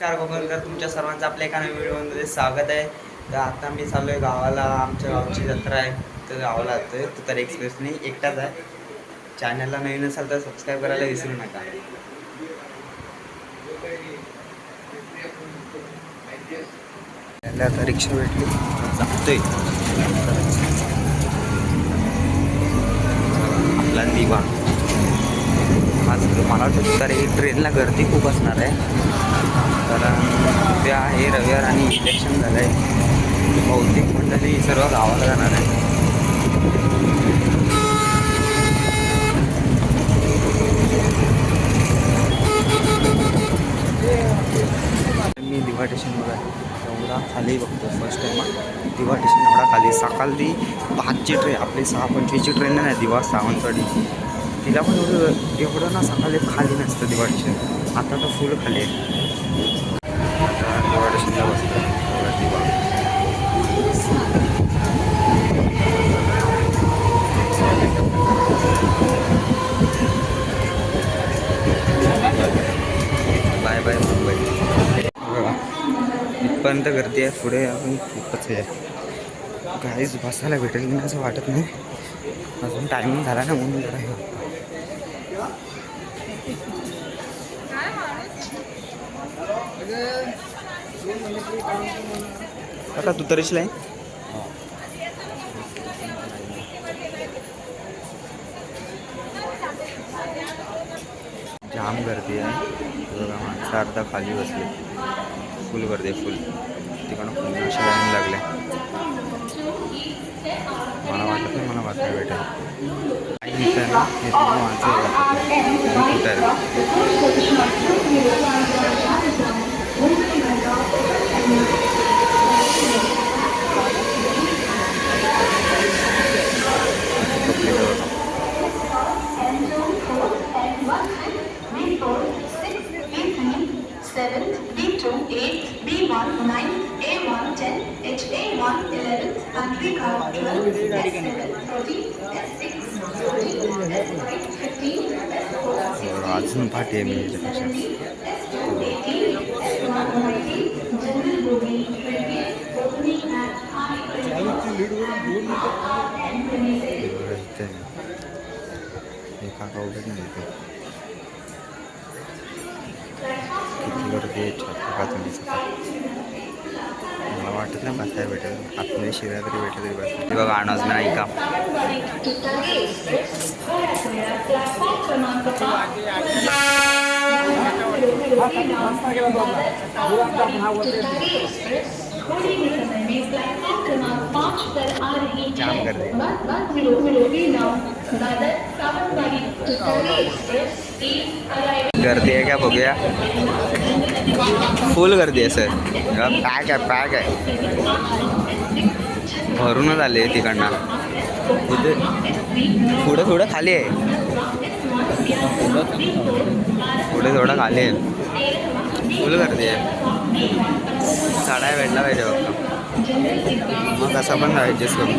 नमस्कार कोकणकर तुमच्या सर्वांचं आपल्या एका नवीन व्हिडिओमध्ये स्वागत आहे. तर आता मी चाललो आहे गावाला. आमच्या गावची जत्रा आहे. तर गावाला जातोय. तर तर एक्सप्रेसने एकटाच आहे. चॅनलला नवीन असाल तर सबस्क्राईब करायला विसरू नका. आता रिक्षा भेटली. जातोय. आपला दिवा. आज मला वाटतं तर ट्रेनला गर्दी खूप असणार आहे. कारण उद्या आहे रविवार आणि इलेक्शन झालं आहे बहुतेक मंडळी सर्व गावाला जाणार आहे मी दिवा स्टेशनवर आहे. एवढा खाली बघतो फर्स्ट टाईम दिवा स्टेशन एवढा खाली. सकाळी पाचची ट्रेन आपली सहा पंचवीसची ट्रेन नाही दिवा सावंतवाडी. तिला पण एवढं एवढं ना सकाळी खाली नसतं दिवा आता तर फुल खाली आहे. आता बाय बाय मुंबई बघा इथपर्यंत गर्दी आहे पुढे अजून खूपच आहे. काहीच बसायला भेटेल की नाही असं वाटत नाही. अजून टायमिंग झाला ना म्हणून जरा हे होतं. काका तू तरीच आहे? जाम गर्दी आहे. माणसं अर्धा खाली बसले. फुल गर्दी फुल. तिकडं पुन्हा अशा लाईन लागल्या. मला वाटत नाही मला बातम्या भेटेल अजून इथे आहे. मी काका उभे किती गर्दी आहे तुम्ही वाटत नाही बसायला भेटेल आतमध्ये शिरा तरी भेटलं तरी बस ते बघा आणच नाही का जाम कर दे। गर्दी आहे का बघूया फुल गर्दी आहे सर पॅक आहे पॅक आहे भरूनच आले तिकडनं. इथे पुढं थोडं खाली आहे. पुढे थोडं खाली आहे. फुल गर्दी आहे. साड्या भेटला पाहिजे फक्त मग कसं पण ॲडजस्ट करू.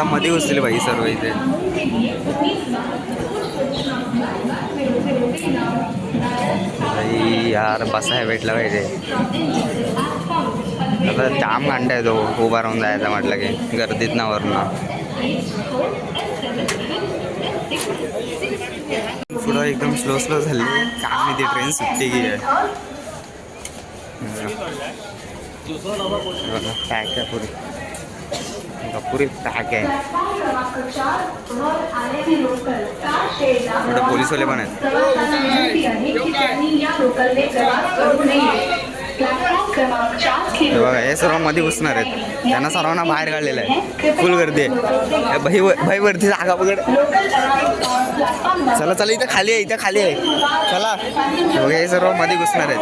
आता मध्ये घुसले बाई सर्व इथे. यार बसाय भेटला पाहिजे. आता जाम घंटा आहे तो उभा राहून जायचा म्हटलं की गर्दीत ना वरून. पुढं एकदम स्लो स्लो झाली. काम नाही ती ट्रेन सुटते गेली आहे पॅक आहे पुढे. पुरी पॅक आहे पुढे पोलीसवाले पण आहेत हे बघा हे सर्वमध्ये घुसणार आहेत त्यांना सर्वांना बाहेर काढलेलं आहे फुल गर्दी आहे भाई भाई वरती जागा प्लॅटफॉर्म चला चला इथं खाली आहे इथं खाली आहे चला बघा हे सर्वमध्ये घुसणार आहेत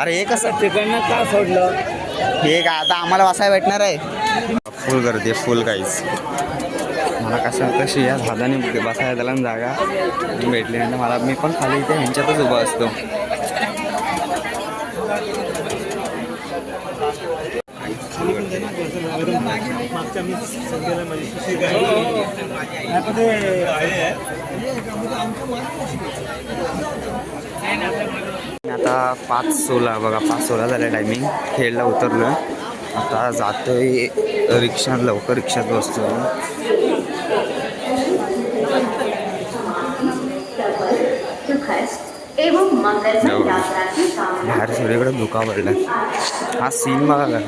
अरे हे कसं? तिकडनं का सोडलं? हे काय आता आम्हाला बसायला भेटणार आहे. फुल गर्दी आहे फुल काहीच. मला कसं कशी या झाडाने बसायला त्याला ना जागा भेटली नाही मला मी पण खाली इथे ह्यांच्यातच उभा असतो. मागच्या आता पाच सोळा बघा पाच सोळा झालं टायमिंग खेळला उतरलो आता जातोय रिक्षा लवकर रिक्षात बसतो बाहेर सगळीकडे धुका पडला हा सीन बघा का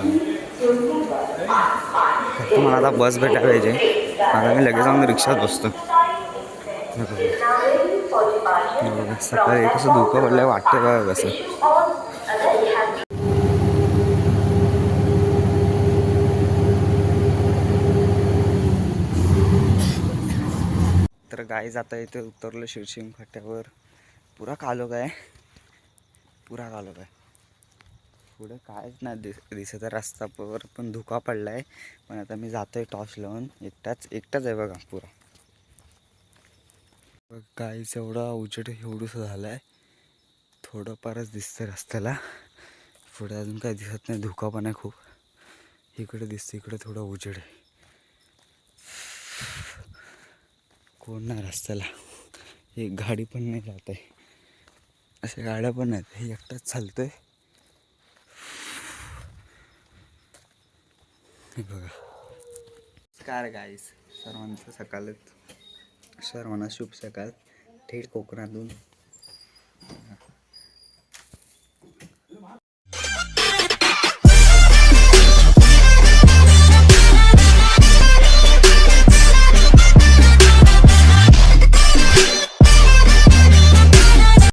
फक्त मला आता बस भेटायला पाहिजे. आता मी लगेच जाऊन रिक्षात बसतो सकाळी कसं धुकं पडलं वाटतं का कसं. तर गाय जाता इथे उतरलं शिवशिंग फाट्यावर. पुरा कालो काय? पुरा कालो काय? पुढे कायच नाही दिस दिसत आहे रस्त्यावर पण धुका पडला आहे पण आता मी जातोय टॉर्च लावून. एकटाच एकटाच आहे बघा पुरा. गाईच एवढा उजेड एवढंसं झालं आहे थोडंफारच दिसतं रस्त्याला. पुढे अजून काही दिसत नाही. धुका पण आहे खूप. इकडे दिसतं इकडे थोडं उजेड आहे. कोण नाही रस्त्याला. एक गाडी पण नाही जात आहे. अशा गाड्या पण नाहीत हे एकटाच चालतं हे बघा. Car guys. सर्वांचं सकाळच सर्वांना शुभ सकाळ थेट कोकणातून